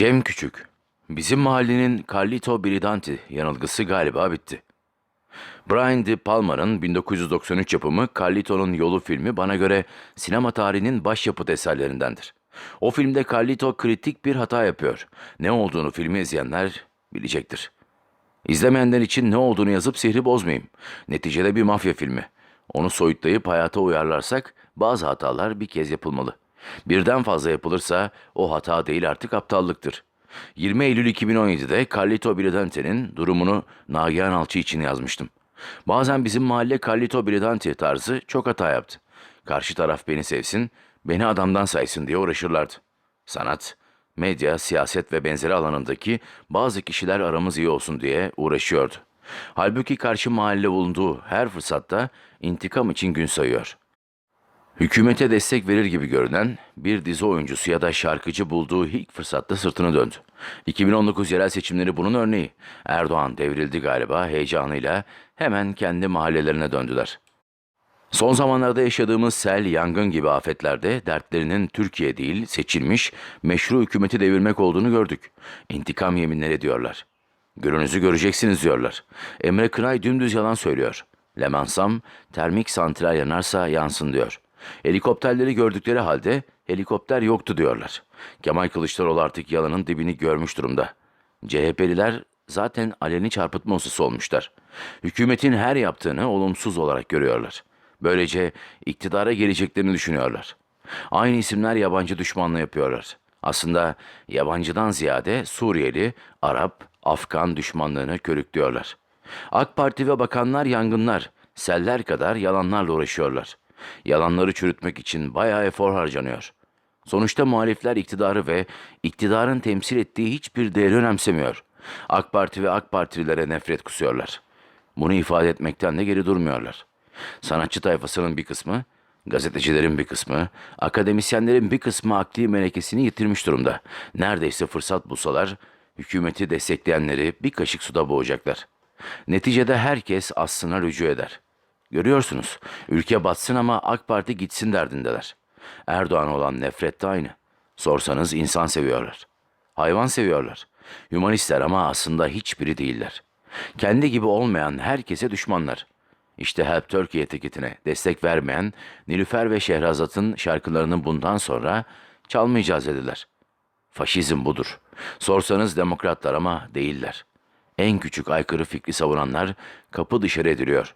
Cem Küçük. Bizim mahallenin Carlito Bridanti yanılgısı galiba bitti. Brian De Palma'nın 1993 yapımı Carlito'nun Yolu filmi bana göre sinema tarihinin başyapıt eserlerindendir. O filmde Carlito kritik bir hata yapıyor. Ne olduğunu filmi izleyenler bilecektir. İzlemeyenler için ne olduğunu yazıp sihri bozmayayım. Neticede bir mafya filmi. Onu soyutlayıp hayata uyarlarsak bazı hatalar bir kez yapılmalı. Birden fazla yapılırsa o hata değil artık aptallıktır. 20 Eylül 2017'de Carlito Bridante'nin durumunu Nagihan Alçı için yazmıştım. Bazen bizim mahalle Carlito Bridante tarzı çok hata yaptı. Karşı taraf beni sevsin, beni adamdan saysın diye uğraşırlardı. Sanat, medya, siyaset ve benzeri alanındaki bazı kişiler aramız iyi olsun diye uğraşıyordu. Halbuki karşı mahalle bulunduğu her fırsatta intikam için gün sayıyor. Hükümete destek verir gibi görünen bir dizi oyuncusu ya da şarkıcı bulduğu ilk fırsatta sırtını döndü. 2019 yerel seçimleri bunun örneği. Erdoğan devrildi galiba heyecanıyla hemen kendi mahallelerine döndüler. Son zamanlarda yaşadığımız sel, yangın gibi afetlerde dertlerinin Türkiye değil, seçilmiş, meşru hükümeti devirmek olduğunu gördük. İntikam yeminleri ediyorlar. Gününüzü göreceksiniz diyorlar. Emre Kınay dümdüz yalan söylüyor. Lemansam, termik santral yanarsa yansın diyor. Helikopterleri gördükleri halde helikopter yoktu diyorlar. Kemal Kılıçdaroğlu artık yalanın dibini görmüş durumda. CHP'liler zaten aleni çarpıtma hususu olmuşlar. Hükümetin her yaptığını olumsuz olarak görüyorlar. Böylece iktidara geleceklerini düşünüyorlar. Aynı isimler yabancı düşmanlığı yapıyorlar. Aslında yabancıdan ziyade Suriyeli, Arap, Afgan düşmanlığını körüklüyorlar. AK Parti ve bakanlar yangınlar, seller kadar yalanlarla uğraşıyorlar. Yalanları çürütmek için bayağı efor harcanıyor. Sonuçta muhalifler iktidarı ve iktidarın temsil ettiği hiçbir değeri önemsemiyor. AK Parti ve AK Partililere nefret kusuyorlar. Bunu ifade etmekten de geri durmuyorlar. Sanatçı tayfasının bir kısmı, gazetecilerin bir kısmı, akademisyenlerin bir kısmı akli melekesini yitirmiş durumda. Neredeyse fırsat bulsalar hükümeti destekleyenleri bir kaşık suda boğacaklar. Neticede herkes aslına rücu eder. Görüyorsunuz, ülke batsın ama AK Parti gitsin derdindeler. Erdoğan olan nefret de aynı. Sorsanız insan seviyorlar. Hayvan seviyorlar. Hümanistler ama aslında hiçbiri değiller. Kendi gibi olmayan herkese düşmanlar. İşte Help Turkey etiketine destek vermeyen Nilüfer ve Şehrazat'ın şarkılarını bundan sonra çalmayacağız dediler. Faşizm budur. Sorsanız demokratlar ama değiller. En küçük aykırı fikri savunanlar kapı dışarı ediliyor.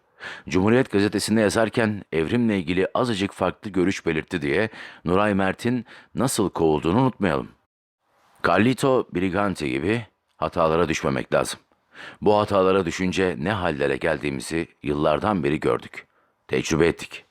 Cumhuriyet gazetesinde yazarken evrimle ilgili azıcık farklı görüş belirtti diye Nuray Mert'in nasıl kovulduğunu unutmayalım. Carlito Brigante gibi hatalara düşmemek lazım. Bu hatalara düşünce ne hallere geldiğimizi yıllardan beri gördük. Tecrübe ettik.